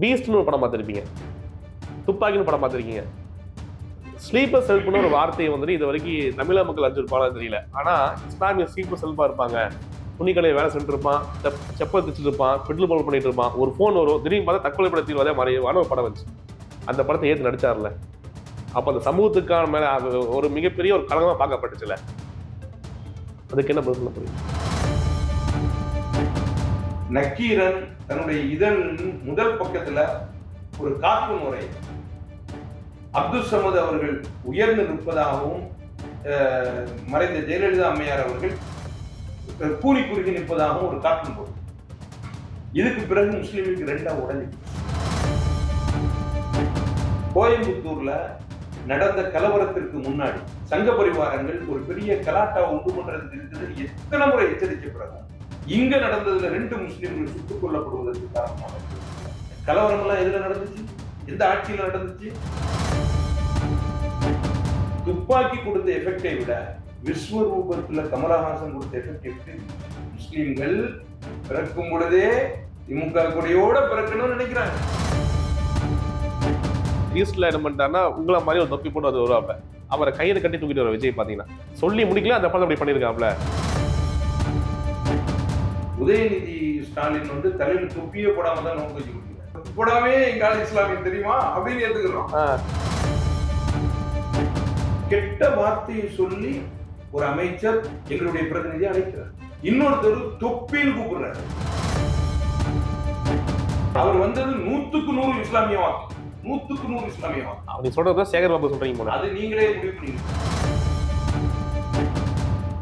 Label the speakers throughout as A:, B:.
A: பீஸ்ட்னு ஒரு படம் பார்த்துருப்பீங்க. துப்பாக்கின்னு படம் பார்த்துருக்கீங்க. ஸ்லீப்பர் செல்ஃப்னு ஒரு வார்த்தையை வந்துட்டு இது வரைக்கும் தமிழக மக்கள் அஞ்சிருப்பாங்களா தெரியல. ஆனால் இஸ்லாமிய ஸ்லீப்பர் செல்ஃபாக இருப்பாங்க. துணிக்கடையை வேலை செஞ்சுருப்பான் செப் செப்பல் தைச்சிட்டு இருப்பான். பெட்ரோல் பம்ப் பண்ணிட்டு இருப்பான். ஒரு ஃபோன் வரும். திடீர்னு பார்த்தா தற்கொலை பட தீர்வாதே மறைவான ஒரு படம் வந்துச்சு. அந்த படத்தை ஏற்று நடிச்சார்ல. அப்போ அந்த சமூகத்துக்கான மேலே ஒரு மிகப்பெரிய ஒரு களங்கமாக பார்க்கப்பட்டுச்சுல. அதுக்கு என்ன பதில் சொல்ல புரியும்
B: நக்கீரன் தன்னுடைய இதன் முதல் பக்கத்துல ஒரு காப்பு முறை அப்துல் சமது அவர்கள் உயர்ந்து நிற்பதாகவும் அஹ், மறைந்த ஜெயலலிதா அம்மையார் அவர்கள் அஹ், கூலி குறுகி நிற்பதாகவும் ஒரு காட்டும் போது இதுக்கு பிறகு முஸ்லீமுக்கு ரெண்டா உடஞ்சி கோயம்புத்தூர்ல நடந்த கலவரத்திற்கு முன்னாடி சங்க பரிவாரங்கள் ஒரு பெரிய கலாட்டா உண்டு பண்றதுக்கு இருக்குது. எத்தனை முறை எச்சரிக்க பிறகு இங்க நடந்ததுல ரெண்டு முஸ்லீம்கள் சுட்டுக் கொல்லப்படுவதற்கு காரணமாக இருக்கு. கலவரம் எல்லாம் எதுல நடந்துச்சு? எந்த ஆட்சியில நடந்துச்சு? துப்பாக்கி கொடுத்த எஃபெக்டை விட விஸ்வரூபத்துல கமலஹாசன் கொடுத்த எஃபெக்ட் எப்படி? பிறக்கும் பொழுதே திமுக கொடியோட பிறக்கணும்னு நினைக்கிறாங்க.
A: ஈஸ்ட்ல என்ன பண்ணிட்டாருன்னா உங்களை மாதிரி ஒரு தொப்பி போட்டு அது வருவாப்ல அவரை கையில கட்டி தூக்கிட்டு வர விஜய் பார்த்தீங்கன்னா சொல்லி முடிக்கல அந்த படம் அப்படி பண்ணியிருக்காப்ல
B: உதயநிதி ஸ்டாலின் வந்து தலையில தொப்பியே போடாம தான் நோக்கு வச்சு கொடுக்குறாங்க போடாமே எங்க ஆள் இஸ்லாமியன் தெரியுமா? அப்படின்னு ஏத்துக்கிறோம்.
A: ஆ,
B: கெட்ட வார்த்தையை சொல்லி ஒரு அமைச்சர் எங்களுடைய பிரதிநிதியை அழைக்கிறார். இன்னொருத்தர் தொப்பின்னு கூப்பிடுறாரு. அவர் வந்தது நூத்துக்கு நூறு இஸ்லாமிய வாக்கு. நூத்துக்கு நூறு இஸ்லாமிய வாக்கு.
A: நீ சொல்றது சேகர் பாபு சொல்றீங்க போல.
B: அது நீங்களே முடிவு பண்ணீங்க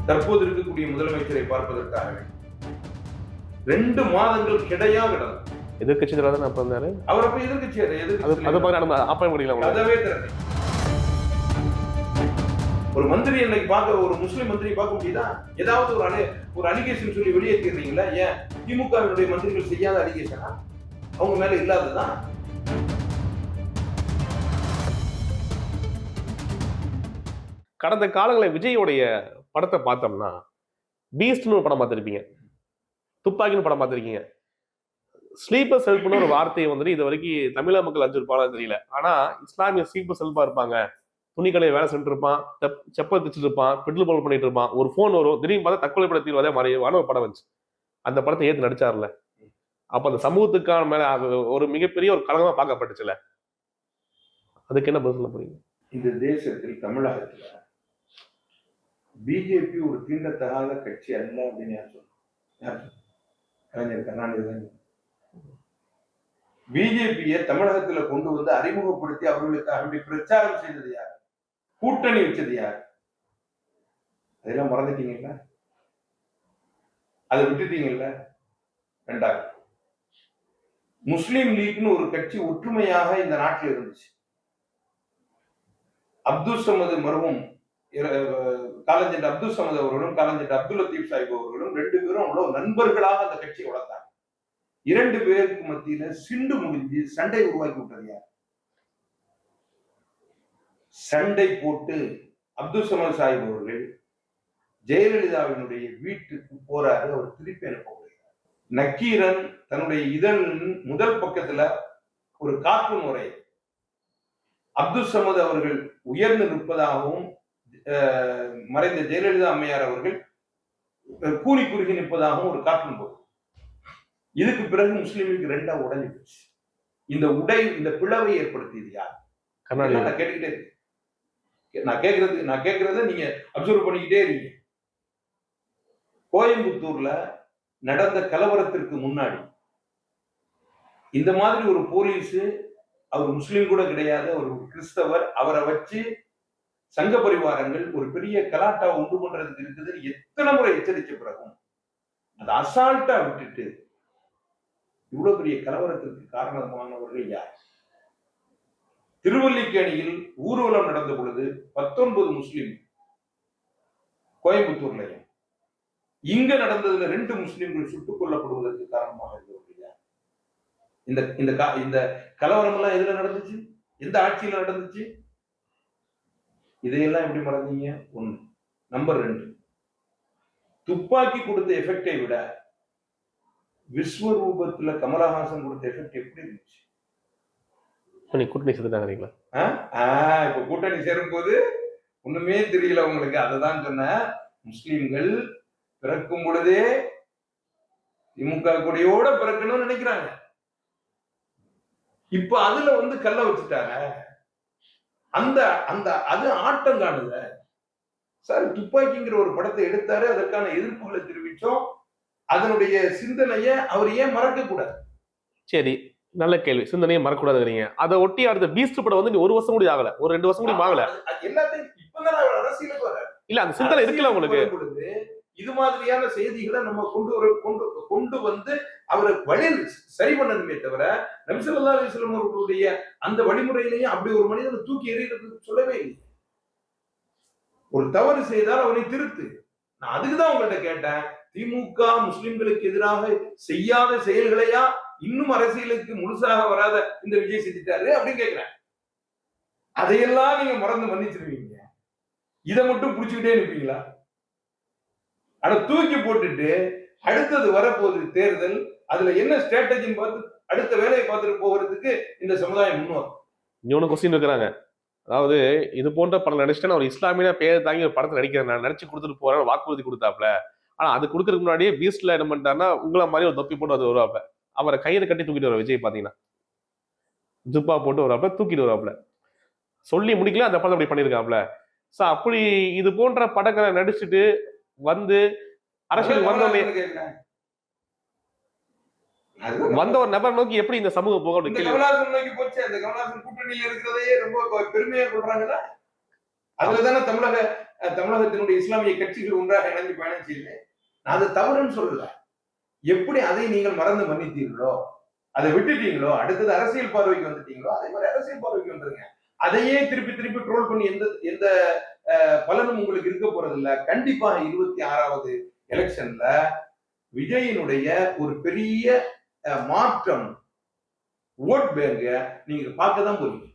B: தற்போது இருக்கக்கூடிய முதலமைச்சரை பார்ப்பதற்காக ரெண்டு மாதங்கள் கிடையா கிடந்தது
A: எதிர்கட்சி தலைவர் அப்ப இருந்தாரு.
B: அவர் அப்ப எதிர்கட்சி
A: அது மாதிரி நம்ம ஆப்பம் முடியல
B: திறந்து ஒரு மந்திரி இன்னைக்கு பார்க்க ஒரு முஸ்லிம் மந்திரி பார்க்க முடியுதா? ஏதாவது ஒரு அலி ஒரு அலிகேஷன் சொல்லி வெளியேற்றிடுறீங்களா ஏன்? திமுகவினுடைய மந்திரிகள் செய்யாத அலிகேஷனா? அவங்க மேல இல்லாததுதான்
A: கடந்த காலங்களில் விஜயோடைய படத்தை பார்த்தோம்னா பீஸ்ட்னு ஒரு படம் பார்த்துருப்பீங்க. துப்பாக்கின்னு படம் பார்த்துருக்கீங்க. ஸ்லீப்பர் செல்ஃப்னு ஒரு வார்த்தையை வந்துட்டு இது வரைக்கும் தமிழக மக்கள் அஞ்சிருப்பாங்களா தெரியல. ஆனா இஸ்லாமிய ஸ்லீப்பர் செல்ஃபா இருப்பாங்க. துணிக்கடையை வேலை செஞ்சுட்டு இருப்பான். செப்பல் தைச்சிட்டு இருப்பான். பெட்ரோல் பம்ப் பண்ணிட்டு இருப்பான். ஒரு ஃபோன் வரும். திடீர்னு பார்த்தா தற்கொலை பட தீர்வாதே மறைவான ஒரு படம் வந்துச்சு. அந்த படத்தை ஏற்று நடிச்சார்ல. அப்போ அந்த சமூகத்துக்கான மேலே ஒரு மிகப்பெரிய ஒரு கலகமாக பார்க்கப்பட்டுச்சுல. அதுக்கு என்ன பதில் சொல்ல போறீங்க?
B: இந்த தேசத்தில் தமிழகத்தில் பிஜேபி ஒரு தீண்டத்தகாத கட்சி அல்ல அப்படின்னு யார் கலைஞர் கருணாநிதி தான் பிஜேபியை தமிழகத்துல கொண்டு வந்து அறிமுகப்படுத்தி அவர்களுக்காக வேண்டி பிரச்சாரம் செய்தது யார்? கூட்டணி வச்சது யார்? அதெல்லாம் மறந்துட்டீங்கல்ல? அதை விட்டுட்டீங்கல்ல? ரெண்டாவது முஸ்லீம் லீக்னு ஒரு கட்சி ஒற்றுமையாக இந்த நாட்டில் இருந்துச்சு. அப்துல் சமது மருவும் காலஞ்சென்ற அப்துல் சமத் அவர்களும் காலஞ்சென்ற அப்துல் லத்தீப் சாஹிப் அவர்களும் ரெண்டு பேரும் அவ்வளவு நண்பர்களாக அந்த கட்சியை வளர்த்தாங்க. இரண்டு பேருக்கு மத்தியில சிண்டு முடிஞ்சு சண்டை உருவாக்கி விட்டது யார்? சண்டை போட்டு அப்துல் சமத் சாஹிப் அவர்கள் ஜெயலலிதாவினுடைய வீட்டுக்கு போறாரு அவர் திருப்பி அனுப்ப நக்கீரன் தன்னுடைய இதன் முதல் பக்கத்துல ஒரு காப்பு முறை அப்துல் சமத் அவர்கள் உயர்ந்து நிற்பதாகவும் மறைந்த ஜெயலலிதா அம்மையார் அவர்கள் கூலி குறுகி நிற்பதாகவும் ஒரு காட்டும் போது இதுக்கு பிறகு முஸ்லிமுக்கு ரெண்டா உடைஞ்சு போச்சு இந்த உடை இந்த பிளவை ஏற்படுத்தியது யார்? நான் கேட்டுக்கிட்டே நான் கேட்கறது நான் கேட்கறத நீங்க அப்சர்வ் பண்ணிக்கிட்டே இருக்கீங்க. கோயம்புத்தூர்ல நடந்த கலவரத்திற்கு முன்னாடி இந்த மாதிரி ஒரு போலீஸ் அவர் முஸ்லீம் கூட கிடையாது ஒரு கிறிஸ்தவர் அவரை வச்சு சங்க பரிவாரங்கள் ஒரு பெரிய கலாட்டா உண்டு பண்றதுக்கு இருக்குது. எத்தனை முறை எச்சரிச்ச பிறகும்? அது அசால்ட்டா விட்டுட்டு இவ்வளவு பெரிய கலவரத்திற்கு காரணமானவர்கள் யார்? திருவல்லிக்கேணியில் ஊர்வலம் நடந்த பொழுது பத்தொன்பது முஸ்லிம் கோயம்புத்தூர்லையும் இங்க நடந்ததுல ரெண்டு முஸ்லிம்கள் சுட்டுக் கொல்லப்படுவதற்கு காரணமாக இருந்தவர்கள் யார்? இந்த இந்த கா- இந்த கலவரம் எல்லாம் எதுல நடந்துச்சு? எந்த ஆட்சியில நடந்துச்சு? இதையெல்லாம் எப்படி மறந்தீங்க? ஒண்ணு. நம்பர் ரெண்டு. துப்பாக்கி கொடுத்த எஃபெக்டை விட விஸ்வரூபத்துல கமலஹாசன் கொடுத்த எஃபெக்ட் எப்படி இருந்துச்சு?
A: கூட்டணி சேர்த்துட்டாங்கிறீங்களா?
B: ஆஹ் இப்ப கூட்டணி சேரும்போது ஒண்ணுமே தெரியல உங்களுக்கு. அததான் சொன்னேன். முஸ்லிம்கள் பிறக்கும் பொழுதே திமுக கொடியோட பிறக்கணும்னு நினைக்கிறாங்க. இப்ப அதுல வந்து கல்ல வச்சுட்டாங்க. அந்த அந்த அது ஆட்டம் சார் துப்பாக்கிங்கிற ஒரு படத்தை எடுத்தாரு அதற்கான எதிர்ப்புகளை தெரிவிச்சோம் அதனுடைய சிந்தனைய அவர் ஏன் மறக்க கூடாது
A: சரி நல்ல கேள்வி. சிந்தனையை மறக்கூடாதுங்கிறீங்க அதை ஒட்டி அடுத்த பீஸ்ட் படம் வந்து நீ ஒரு வருஷம் கூட ஆகல. ஒரு ரெண்டு வருஷம் கூட ஆகல.
B: எல்லாத்தையும் இப்பதான் அரசியலுக்கு வர
A: இல்ல அந்த சிந்தனை இருக்குல்ல உங்களுக்கு?
B: இது மாதிரியான செய்திகளை நம்ம கொண்டு வர கொண்டு கொண்டு வந்து அவரை வழி சரி பண்ணணுமே தவிர நபிசல்லா அலிஸ்லம் அவர்களுடைய அந்த வழிமுறையிலேயே அப்படி ஒரு மனிதனை தூக்கி எறியறதுக்கு சொல்லவே இல்லை. ஒரு தவறு செய்தால் அவனை திருத்து. நான் அதுக்குதான் உங்கள்கிட்ட கேட்டேன். திமுக முஸ்லிம்களுக்கு எதிராக செய்யாத செயல்களையா இன்னும் அரசியலுக்கு முழுசாக வராத இந்த விஜய் செஞ்சுட்டாரு அப்படின்னு கேட்கிறேன். அதையெல்லாம் நீங்க மறந்து மன்னிச்சிருவீங்க. இதை மட்டும் பிடிச்சுக்கிட்டே இருப்பீங்களா ஆனா தூக்கி போட்டுட்டு அடுத்தது வரப்போகுது தேர்தல் அதுல என்ன ஸ்ட்ராட்டஜின்னு பார்த்து அடுத்த வேலையை பார்த்துட்டு போகிறதுக்கு இந்த சமுதாயம் முன்னோர்
A: இன்னொன்று கொஸ்டின் இருக்கிறாங்க. அதாவது இது போன்ற படம் நடிச்சுட்டு அவர் இஸ்லாமிய பேர் தாங்கி ஒரு படத்தை நடிக்கிறேன் நான் நடிச்சு கொடுத்துட்டு போறேன் வாக்குறுதி கொடுத்தாப்ல ஆனா அது கொடுக்கறதுக்கு முன்னாடியே பீஸ்ட்ல என்ன பண்ணிட்டாருன்னா உங்களை மாதிரி ஒரு தொப்பி போட்டு அது வருவாப்ல அவரை கையில கட்டி தூக்கிட்டு வர விஜய் பாத்தீங்கன்னா. ஜுப்பா போட்டு வராப்ல தூக்கிட்டு வராப்ல சொல்லி முடிக்கல அந்த படம் அப்படி பண்ணியிருக்காப்ல ஸோ அப்படி இது போன்ற படங்களை நடிச்சுட்டு வந்து அரசியல் வந்தோடனே வந்த ஒரு நபர் நோக்கி எப்படி இந்த சமூகம் போக கேள்வி.
B: கமலஹாசன் நோக்கி போச்சு அந்த கமலஹாசன் கூட்டணியில் இருக்கிறதையே ரொம்ப பெருமையா கொள்றாங்கல்ல அதுலதானே தமிழக தமிழகத்தினுடைய இஸ்லாமிய கட்சிகள் ஒன்றாக இணைஞ்சு பயணம் செய்யுது நான் அது தவறுன்னு சொல்லல. எப்படி அதை நீங்கள் மறந்து மன்னித்தீர்களோ அதை விட்டுட்டீங்களோ அடுத்தது அரசியல் பார்வைக்கு வந்துட்டீங்களோ அதே மாதிரி அரசியல் பார்வைக்கு வந்துருங்க. அதையே திருப்பி திருப்பி ட்ரோல் பண்ணி எந்த எந்த பலனும் உங்களுக்கு இருக்க போறது இல்ல கண்டிப்பா இருபத்தி ஆறாவது எலெக்ஷன்ல விஜயினுடைய ஒரு பெரிய மாற்றம். ஓட் பேங்க நீங்க பார்க்க தான் போறீங்க.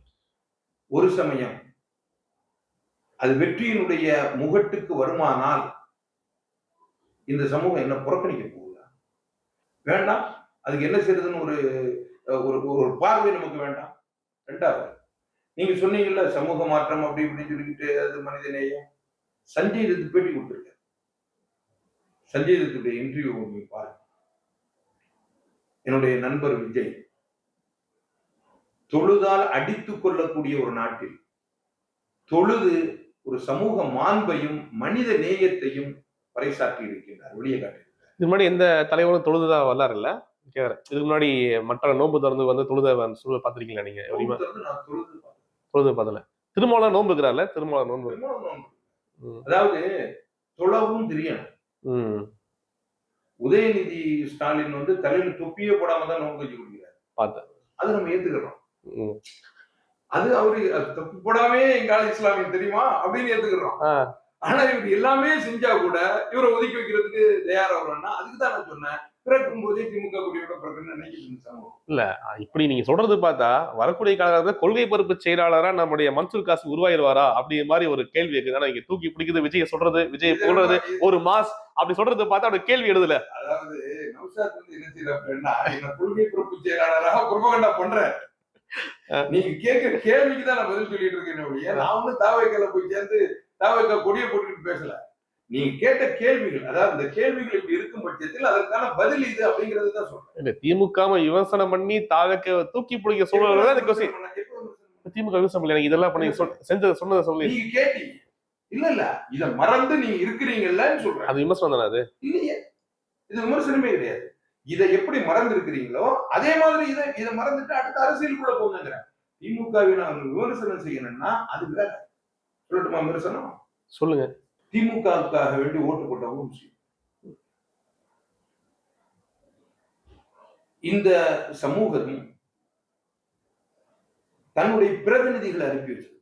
B: ஒரு சமயம் அது வெற்றியினுடைய முகட்டுக்கு வருமானால் இந்த சமூகம் என்ன புறக்கணிக்க போகுதா? வேண்டாம். அதுக்கு என்ன செய்யறதுன்னு ஒரு ஒரு ஒரு பார்வை நமக்கு வேண்டாம். ரெண்டாவது நீங்க சொன்னீங்கல்ல சமூக மாற்றம் அப்படி இப்படின்னு சொல்லிக்கிட்டு அது மனிதநேயம் சஞ்சய் தத்து பேட்டி கொடுத்துருக்காரு. சஞ்சய் தத்துடைய இன்டர்வியூ பாருங்க. என்னுடைய நண்பர் விஜய். தொழுதால் அடித்துக் கொள்ளக்கூடிய ஒரு நாட்டில் தொழுது ஒரு சமூக மாண்பையும் மனித நேயத்தையும் பறைசாற்றி இருக்கின்றார் வெளியே காட்டி
A: இதுக்கு முன்னாடி எந்த தலைவரும் தொழுதுதா வரலாறு இல்ல? இதுக்கு முன்னாடி மற்ற நோன்பு திறந்து வந்து தொழுத சூழல் பார்த்திருக்கீங்களா நீங்க?
B: தொழுது
A: பார்த்தல திருமாவளவன் நோன்பு. இருக்கிறார்ல திருமாவளவன் நோன்பு.
B: அதாவது தொழவும் தெரியும்
A: ம்.
B: உதயநிதி ஸ்டாலின் வந்து தலையில தொப்பியே போடாம தான் நோன்பு வச்சு குடிக்கிறார்
A: பார்த்தேன்.
B: அது நம்ம ஏத்துக்கிறோம். அது அவரு தொப்பி போடாமே எங்க ஆள் இஸ்லாமியம் தெரியுமா அப்படின்னு ஏத்துக்கிறோம். ஆனா இவர் எல்லாமே செஞ்சா கூட இவரை ஒதுக்கி வைக்கிறதுக்கு தயாராகிறோம்னா அதுக்கு தான் நான் சொன்னேன் பிறக்கும் போதே திமுக குடியோட பிறகுன்னு நினைக்கிட்டு இருந்த சமூகம்
A: ஆ, இப்படி நீங்க சொல்றது பார்த்தா வரக்கூடிய காலகட்டத்தில் கொள்கை பொறுப்பு செயலாளரா நம்முடைய மன்சூர் காசி உருவாயிருவாரா அப்படி மாதிரி ஒரு கேள்வி இருக்குது ஆனா இங்க தூக்கி பிடிக்குது விஜய் சொல்றது விஜய் போடுறது ஒரு மாஸ் அப்படி சொல்றது பார்த்தா அப்படி கேள்வி எழுதல.
B: அதாவது நௌஷாத் வந்து என்ன செய்யற அப்படின்னா என்ன கொள்கை பொறுப்பு செயலாளராக புறப்பகண்டா பண்றேன். நீங்க கேட்கிற கேள்விக்கு தான் நான் பதில் சொல்லிட்டு இருக்கேன் நான் வந்து தாவைக்கல போய் சேர்ந்து தாவைக்கா கொடியை போட்டுக்கிட்டு பேசல. நீங்க கேட்ட கேள்விகள் அதாவது இந்த கேள்விகள் இப்படி இருக்கும் பட்சத்தில் அதற்கான பதில் இது அப்படிங்கறது தான் சொல்றேன்.
A: இல்ல திமுக விமர்சனம் பண்ணி தாவக்க தூக்கி பிடிக்க சூழல் தான் எனக்கு திமுக விமர்சனம் எனக்கு இதெல்லாம் பண்ணி செஞ்சதை சொன்னதை சொல்லி.
B: நீங்க கேட்டீங்க. இல்ல இல்ல. இத மறந்து நீங்க இருக்கிறீங்கல்லன்னு சொல்றேன்.
A: அது விமர்சனம் தானே அது?
B: இல்லையே. இது விமர்சனமே கிடையாது. இதை எப்படி மறந்து இருக்கிறீங்களோ அதே மாதிரி இதை இதை மறந்துட்டு அடுத்த அரசியலுக்குள்ள போங்கிறேன் திமுகவை நான் விமர்சனம் செய்யணும்னா அது வேற. சொல்லட்டுமா விமர்சனம்?
A: சொல்லுங்க.
B: திமுகவுக்காக வேண்டி ஓட்டு போட்டவங்க முஸ்லீம். இந்த சமூகம் தன்னுடைய பிரதிநிதிகளை அனுப்பி வச்சு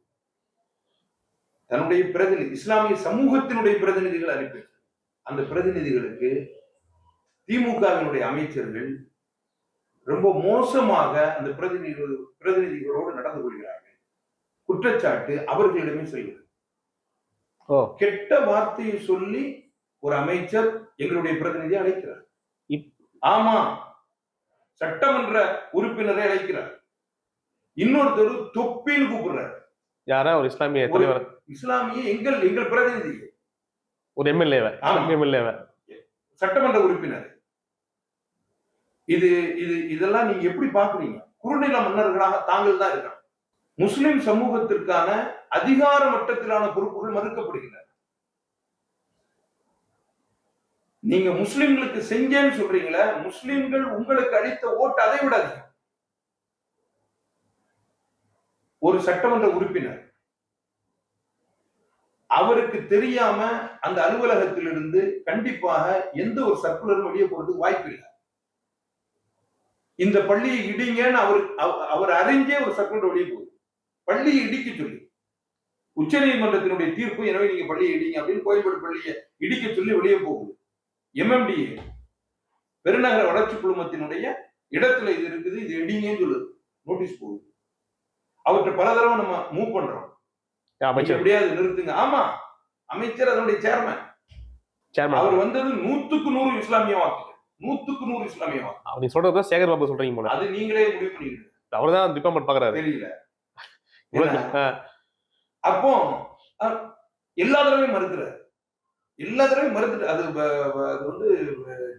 B: தன்னுடைய பிரதிநிதி இஸ்லாமிய சமூகத்தினுடைய பிரதிநிதிகளை அனுப்பி வச்சு அந்த பிரதிநிதிகளுக்கு திமுகவினுடைய அமைச்சர்கள் ரொம்ப மோசமாக அந்த பிரதிநிதிகள் பிரதிநிதிகளோடு நடந்து கொள்கிறார்கள். குற்றச்சாட்டு அவர்களிடமே செல்கிறது. கெட்ட வார்த்தையை சொல்லி ஒரு அமைச்சர் எங்களுடைய பிரதிநிதியை அழைக்கிறார். ஆமா. சட்டமன்ற உறுப்பினரை அழைக்கிறார். இன்னொருத்தர் தொப்பின்னு கூப்பிடுறாரு.
A: யாரா? ஒரு இஸ்லாமிய தலைவர்.
B: இஸ்லாமிய எங்கள் எங்கள் பிரதிநிதி.
A: ஒரு எம்எல்ஏவை.
B: ஆமா.
A: எம்எல்ஏவை.
B: சட்டமன்ற உறுப்பினர். இது இது இதெல்லாம் நீங்க எப்படி பாக்குறீங்க? குறுநில மன்னர்களாக தாங்கள் தான் இருக்காங்க. முஸ்லிம் சமூகத்திற்கான அதிகார மட்டத்திலான பொறுப்புகள் மறுக்கப்படுகின்றன. நீங்க முஸ்லிம்களுக்கு செஞ்சேன்னு சொல்றீங்களே முஸ்லிம்கள் உங்களுக்கு அளித்த ஓட்டு அதை விட அதிகம். ஒரு சட்டமன்ற உறுப்பினர் அவருக்கு தெரியாம அந்த அலுவலகத்திலிருந்து கண்டிப்பாக எந்த ஒரு சர்க்குலரும் வெளியே போறதுக்கு வாய்ப்பு இல்லை. இந்த பள்ளியை இடிங்கன்னு அவர் அவ- அவர் அறிஞ்சே ஒரு சர்க்குலர் வெளியே போகுது. பள்ளியை இடிக்க சொல்லி. உச்சநீதிமன்றத்தினுடைய தீர்ப்பு எனவே நீங்க பள்ளியை இடிங்க அப்படின்னு கோயம்பேடு பள்ளியை இடிக்க சொல்லி வெளியே போகுது. எம்எம்டிஏ பெருநகர வளர்ச்சி குழுமத்தினுடைய இடத்துல இது இருக்குது இது இடிங்கன்னு சொல்லுது. நோட்டீஸ் போகுது. அவற்றை பல தடவை நம்ம மூவ் பண்றோம். நீங்க எப்படியாவது நிறுத்துங்க. ஆமா அமைச்சர் அதனுடைய சேர்மன் அவர் வந்தது நூத்துக்கு நூறு இஸ்லாமிய வாக்கு நூத்துக்கு நூறு இஸ்லாமிய வாக்கு
A: நீ சொல்றது சேகர் பாபு சொல்றீங்க போல.
B: அது நீங்களே முடிவு பண்ணிக்கிட்டு
A: அவர் தான் டிபார்ட்மெண்ட் பாக்குறாரு.
B: தெரியல. அப்போ எல்லா தடவையும் மறுக்கிறார். எல்லா தடவையும் மறுத்துட்டு அது அது வந்து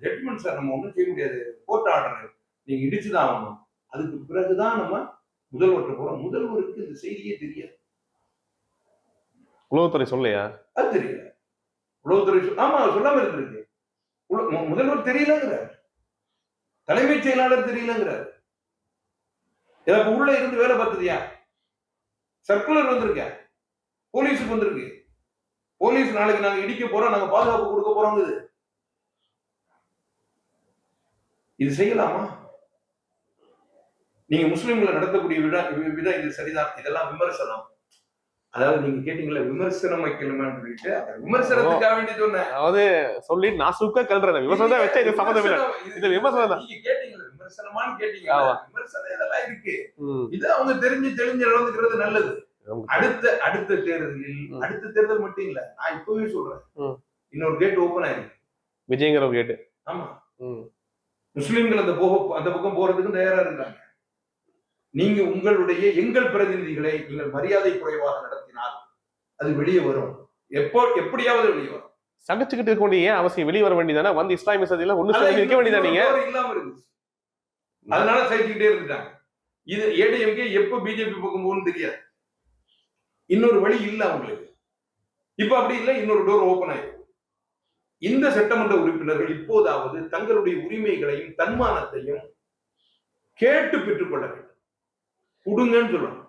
B: ஜட்மெண்ட் சார் நம்ம ஒன்றும் செய்ய முடியாது. கோர்ட் ஆர்டர் நீங்க இடிச்சுதான் ஆகணும். அதுக்கு பிறகுதான் நம்ம முதல்வர்கிட்ட போறோம். முதல்வருக்கு இந்த செய்தியே தெரியாது.
A: உளவுத்துறை சொல்லலையா?
B: அது தெரியல. உளவுத்துறை ஆமா சொல்லாம இருந்திருக்கு. முதல்வர் தெரியலங்கிறார். தலைமைச் செயலாளர் தெரியலங்கிறார். உள்ள இருந்து வேலை பார்த்ததியா சர்க்குலர் வந்திருக்க. போலீஸுக்கு வந்திருக்கு. போலீஸ் நாளைக்கு நாங்க இடிக்க போறோம் நாங்க பாதுகாப்பு கொடுக்க போறோங்குது இது செய்யலாமா? நீங்க முஸ்லிம்களை நடத்தக்கூடிய விட வி- விதம் இது சரிதான். இதெல்லாம் விமர்சனம். அதாவது நீங்க கேட்டீங்களா விமர்சனம் வைக்கணுமான்னு சொல்லிட்டு விமர்சனத்துக்காக வேண்டி சொன்னேன்
A: அதாவது சொல்லி நான் சுக்க கல்றேன் விவசாயம் தான் வச்சா இது சம்மந்தம் இல்லை
B: விமர்சனம்
A: இது விமர்சனம் தான்.
B: நீங்க கேட்டீங்களா விமர்சனமான்னு கேட்டீங்க. விமர்சனம் இதெல்லாம் இருக்கு. இது அவங்க தெரிஞ்சு தெரிஞ்சு நடந்துக்கிறது நல்லது அடுத்த அடுத்த தேர்தலில். அடுத்த தேர்தல் மட்டும் இல்ல நான் இப்பவே சொல்றேன். இன்னொரு கேட் ஓபன் ஆயிருக்கு
A: விஜய்ங்கிற கேட்டு
B: ஆமா. முஸ்லிம்கள் அந்த போக அந்த பக்கம் போறதுக்கு தயாரா இருக்காங்க நீங்க உங்களுடைய எங்கள் பிரதிநிதிகளை நீங்கள் மரியாதை குறைவாக நடத்தினால் அது வெளியே வரும். எப்போ எப்படியாவது வெளியே வரும்.
A: சகிச்சுக்கிட்டு இருக்க வேண்டிய அவசியம்? வெளியே வர வேண்டியதானே? வந்து இஸ்லாமிய சதியில ஒண்ணு இருக்க வேண்டியதா நீங்க?
B: இன்னொரு இல்லாம இருந்துச்சு. அதனால சகிச்சுக்கிட்டே இருந்துட்டாங்க. இது ஏடிஎம்கே எப்ப பிஜேபி பக்கம் போகணும்னு தெரியாது. இன்னொரு வழி இல்ல அவங்களுக்கு. இப்ப அப்படி இல்ல இன்னொரு டோர் ஓபன் ஆயிருக்கு. இந்த சட்டமன்ற உறுப்பினர்கள் இப்போதாவது தங்களுடைய உரிமைகளையும் தன்மானத்தையும் கேட்டு பெற்றுக்கொள்ள வேண்டும். கொடுங்கன்னு சொல்லணும்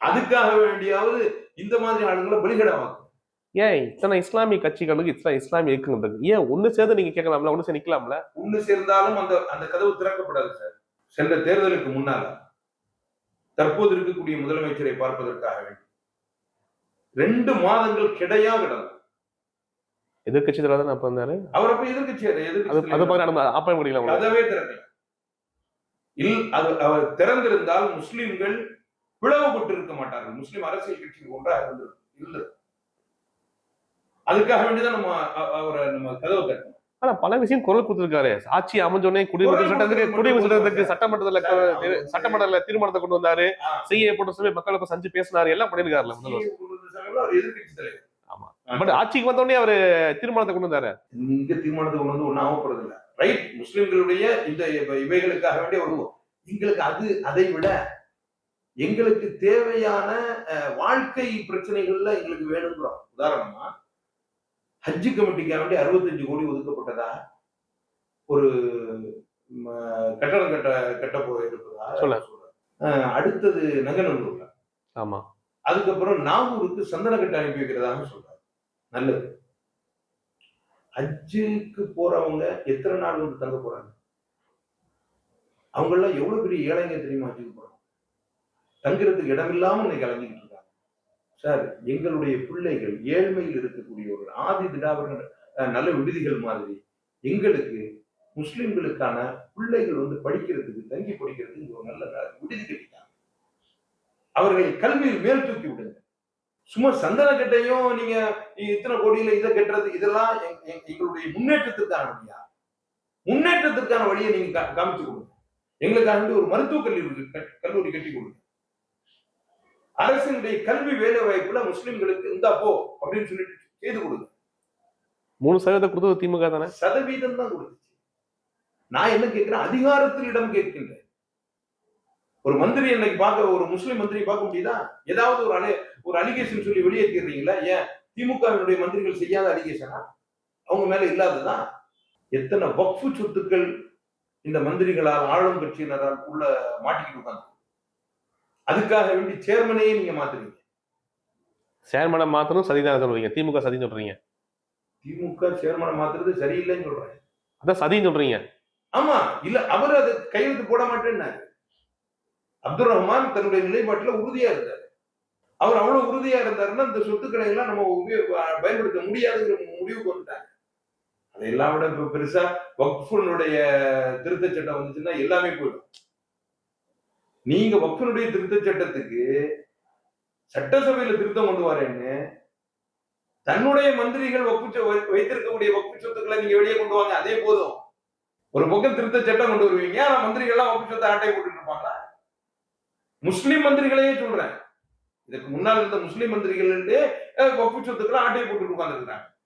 B: அதுக்காக வேண்டியாவது இந்த மாதிரி ஆளுங்களை பலிகடவாங்க
A: ஏன் இத்தனை இஸ்லாமிய கட்சிகளுக்கு இத்தனை இஸ்லாமிய இருக்குங்கிறது ஏன் ஒண்ணு சேர்ந்து நீங்க கேட்கலாம்ல ஒண்ணு சேர்ந்து நிக்கலாம்ல?
B: ஒண்ணு சேர்ந்தாலும் அந்த அந்த கதவு திறக்கப்படாது சார். சென்ற தேர்தலுக்கு முன்னால தற்போது இருக்கக்கூடிய முதலமைச்சரை பார்ப்பதற்காக ரெண்டு மாதங்கள் கிடையா கிடந்தது
A: எதிர்கட்சி தலைவர் அப்ப இருந்தாரு?
B: அவர் அப்ப எதிர்கட்சியார்
A: அது
B: எதிர்கட்சி
A: அது ஆப்ப முடியல.
B: கதவே திறக்கல. இல் அது அவர் திறந்திருந்தால் முஸ்லிம்கள் பிளவுபட்டு இருக்க மாட்டார்கள். முஸ்லிம் அரசியல் கட்சிகள் ஒன்றாக இருந்து இல்லை. அதுக்காக வேண்டிதான் நம்ம அவரை நம்ம கதவை தட்டணும்
A: ஆனா பல விஷயம் குரல் கொடுத்திருக்காரு. ஆட்சி அமைஞ்சோடனே குடியுரிமை சட்டத்துக்கு குடியுரிமை சட்டத்துக்கு. சட்டமன்றத்துல சட்டமன்றத்துல தீர்மானத்தை கொண்டு வந்தாரு. சிஏ போட்ட சொல்லி மக்களை சஞ்சு பேசினாரு. எல்லாம் பண்ணிருக்காருல்ல முதல்வர். ஆமா. பட் ஆட்சிக்கு வந்த உடனே அவரு தீர்மானத்தை கொண்டு வந்தாரு.
B: இந்த தீர்மானத்தை கொண்டு வந்து ஒன்றும் ஆக போறது இல்ல ரைட் முஸ்லிம்களுடைய இந்த இவ- இவைகளுக்காக வேண்டிய ஒரு எங்களுக்கு அது அதை விட எங்களுக்கு தேவையான வாழ்க்கை பிரச்சனைகள்ல எங்களுக்கு வேணுங்கிறோம். உதாரணமா ஹஜ்ஜு கமிட்டிக்காக வேண்டி அறுபத்தஞ்சு கோடி ஒதுக்கப்பட்டதா? ஒரு ம, கட்டடம் கட்ட கட்ட போயிருப்பதா
A: சொல்ல.
B: அடுத்தது நங்கநல்லூர்ல.
A: ஆமா.
B: அதுக்கப்புறம் நாகூருக்கு சந்தன கட்டு அனுப்பி வைக்கிறதாக சொல்றாரு. நல்லது. ஹஜ்ஜுக்கு போறவங்க எத்தனை நாள் வந்து தங்க போறாங்க? அவங்க எல்லாம் எவ்வளவு பெரிய ஏழைங்க தெரியுமா ஹஜ்ஜுக்கு போறாங்க தங்குறதுக்கு இடம் இல்லாம இன்னைக்கு அலைஞ்சிக்கிட்டு இருக்காங்க. சார் எங்களுடைய பிள்ளைகள் ஏழ்மையில் இருக்கக்கூடியவர்கள் ஆதி திடாவர்கள் அஹ், நல்ல விடுதிகள் மாதிரி எங்களுக்கு முஸ்லிம்களுக்கான பிள்ளைகள் வந்து படிக்கிறதுக்கு தங்கி படிக்கிறதுக்கு ஒரு நல்ல விடுதி கட்டிட்டாங்க. அவர்களை கல்வியில் மேல் தூக்கி விடுங்க. சும்மா சந்தனக்கட்டையும் நீங்க இத்தனை கோடியில இதை கட்டுறது இதெல்லாம் எங்க- எங்க- எங்களுடைய முன்னேற்றத்திற்கான வழியா? முன்னேற்றத்திற்கான வழியை நீங்க காமிச்சு கொடுங்க. எங்களுக்காக ஒரு மருத்துவக் கல்லூரி கல்லூரி கட்டி கொடுங்க. அரசினுடைய கல்வி வேலை வாய்ப்புல முஸ்லிம்களுக்கு இந்தா போ அப்படின்னு சொல்லிட்டு செய்து கொடுங்க.
A: மூணு சதவீதத்தை கொடுத்தது திமுக தானே?
B: சதவீதம் தான் கொடுத்துச்சு. நான் என்ன கேட்கிறேன்? அதிகாரத்தில் இடம் கேட்கின்றேன். ஒரு மந்திரி இன்னைக்கு பார்க்க ஒரு முஸ்லிம் மந்திரி பார்க்க முடியுதா? ஏதாவது ஒரு அலை ஒரு அலிகேஷன் சொல்லி வெளியேற்றிடுறீங்களா ஏன்? திமுகவினுடைய மந்திரிகள் செய்யாத அலிகேஷனா அவங்க மேல இல்லாததா? எத்தனை வக்ஃபு சொத்துக்கள் இந்த மந்திரிகளால் ஆளும் கட்சியினரால் உள்ள மாட்டிக்கிட்டு உட்காந்து அதுக்காக வேண்டி சேர்மனையே நீங்க மாத்துறீங்க.
A: சேர்மனை மாத்தணும் சதிதான் சொல்றீங்க. திமுக சதின்னு சொல்றீங்க.
B: திமுக சேர்மனை மாத்துறது சரியில்லைன்னு சொல்றேன்.
A: அதான் சதின்னு சொல்றீங்க.
B: ஆமா இல்ல அவர் அது கையெழுத்து போட மாட்டேன்னாரு. அப்துல் ரஹ்மான் தன்னுடைய நிலைப்பாட்டுல உறுதியா இருந்தார். அவர் அவ்வளவு உறுதியா இருந்தாருன்னா இந்த சொத்துக்களை எல்லாம் நம்ம உபயோக பயன்படுத்த முடியாதுங்கிற முடிவுக்கு வந்துட்டாங்க அதையெல்லாம் விட இப்ப பெருசா வக்ஃபுனுடைய திருத்த சட்டம் வந்துச்சுன்னா எல்லாமே போயிடும். நீங்க வக்ஃபனுடைய திருத்த சட்டத்துக்கு சட்டசபையில திருத்தம் கொண்டு வரேன்னு தன்னுடைய மந்திரிகள் வக்ஃபு வை- வைத்திருக்கக்கூடிய வகுப்பு சொத்துக்களை நீங்க வெளியே கொண்டு வாங்க அதே போதும். ஒரு பக்கம் திருத்த சட்டம் கொண்டு வருவீங்க ஆனா மந்திரிகள்லாம் வகுப்பு சொத்தை ஆட்டை போட்டுட்டு இருப்பாங்களா? முஸ்லிம் மந்திரிகளையே சொல்றேன். இதுக்கு முன்னால் இருந்த முஸ்லிம் மந்திரிகள் வக்ஃபு சொத்துக்களை ஆட்டையை போட்டு உட்கார்ந்துருக்காங்க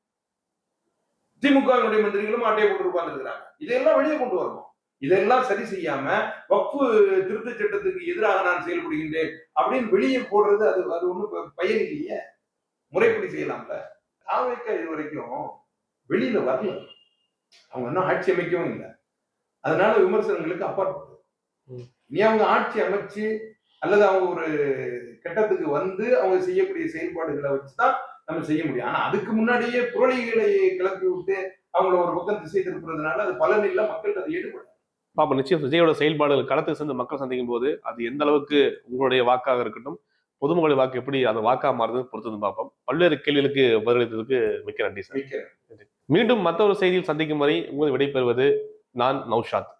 B: திமுகவினுடைய மந்திரிகளும் ஆட்டையை போட்டு உட்கார்ந்துருக்காங்க இதெல்லாம் வெளியே கொண்டு வரணும். இதெல்லாம் சரி செய்யாம வக்ஃபு திருத்த சட்டத்துக்கு எதிராக நான் செயல்படுகின்றேன் அப்படின்னு வெளியே போடுறது அது அது ஒண்ணும் பயன் இல்லையே. முறைப்படி செய்யலாம்ல. தாவேக்கா இது வரைக்கும் வெளியில வரல. அவங்க இன்னும் ஆட்சி அமைக்கவும் இல்லை. அதனால விமர்சனங்களுக்கு அப்பாற்பட்டது.
A: ம்.
B: இனி அவங்க ஆட்சி அமைச்சு அல்லது அவங்க ஒரு கட்டத்துக்கு வந்து அவங்க செய்யக்கூடிய செயல்பாடுகளை வச்சுதான் நம்ம செய்ய முடியும். ஆனா அதுக்கு முன்னாடியே புரளிகளை கிளப்பி விட்டு அவங்கள ஒரு பக்கம் திசை திருப்புறதுனால அது பலன் இல்லை மக்கள் அதை எடுபடும்
A: பாப்பா நிச்சயம் விஜயோட செயல்பாடுகள் களத்துக்கு சேர்ந்து மக்கள் சந்திக்கும் போது அது எந்த அளவுக்கு உங்களுடைய வாக்காக இருக்கட்டும் பொதுமக்களுடைய வாக்கு எப்படி அந்த வாக்கா மாறுதுன்னு பொறுத்து பார்ப்போம். பல்வேறு கேள்விகளுக்கு பதிலளித்ததுக்கு மிக்க நன்றி சார். மீண்டும் மற்ற ஒரு செய்தியில் சந்திக்கும் வரை உங்களை விடைபெறுவது நான் நௌஷாத்.